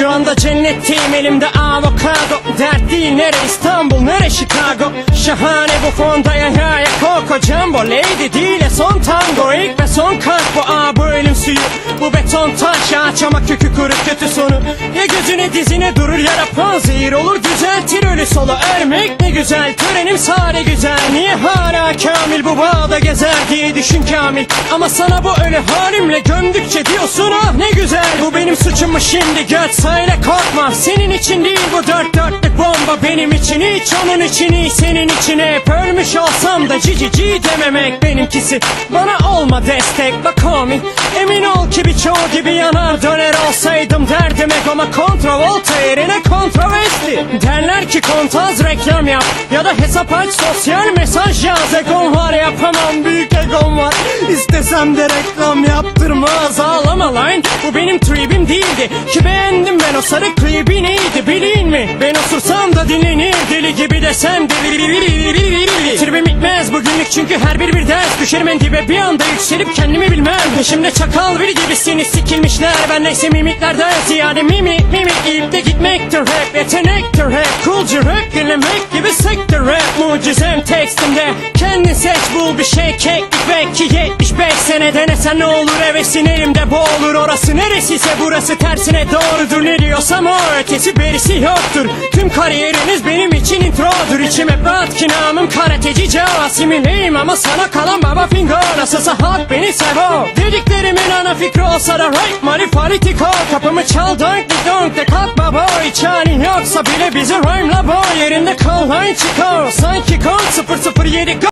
Şu anda cennetteyim elimde avokado. Dert değil nere İstanbul nere Chicago? Şahane bu fonda ya ya ya Coco Jumbo. Lady değil ya son tango İlk ve son kalp. Bu aa bu ölüm suyu. Bu beton taş ağaç ama kökü kuru kötü sonu Gözüne dizine durur ya rapon zehir olur. Düzeltir ölü solu ermek ne güzel. Törenim sare güzel. Niye hala kamil bu bağda gezer diye düşün kamil? Ama sana bu ölü halimle gömdükçe diyorsun ah ne güzel. Bu benim suçum mu şimdi göt söyle korkma. Senin için değil bu dört dörtlük bomba Benim için. Hiç onun için iyi senin için. Hep Ölmüş olsam da cici ci dememek benimkisi. Bana olma destek bak homie Emin ol ki birçoğu gibi yanar döner olsaydım derdim egoma kontravolta yerine kontroversi Derler ki kontaz reklam yap ya da hesap aç sosyal mesaj yaz. Egom var yapamam büyük egom var. İstesem de reklam yaptırmaz. Ağlama lan Bu benim tribim değildi. Ki beğendim ben o sarı klibi neydi bilin mi? Ben osursam da dinlenir deli gibi desem deli Bitmez bugünlük çünkü her bir bir ders Düşerim en dibe. Bir anda yükselip kendimi bilmem. Peşimde çakal biri gibisiniz sikilmişler. Ben neyse mimiklerden ziyade mimik mimik İyip de gitmektir rap yetenektir rap Coolcu rap dinlemek gibi sektör rap. Mucizem tekstimde. Kendin seç bul bir şey keklik belki 75 sene denesen ne olur hevesin elimde boğulur Orası neresiyse burası tersine doğrudur. Ne diyorsam o ötesi berisi yoktur. Tüm kariyeriniz benim için introdur. İçim hep rahat ki namım karateci Casimileyim ama sana kalan baba fingo. Nasılsa halk beni sevo. Dediklerimin ana fikri olsa da right money politiko Kapımı çal donk di donk de kalk baba Hiç halin yoksa bile bizi rhyme'la boy. Yerinde kal lan chico Sanki kong 007 go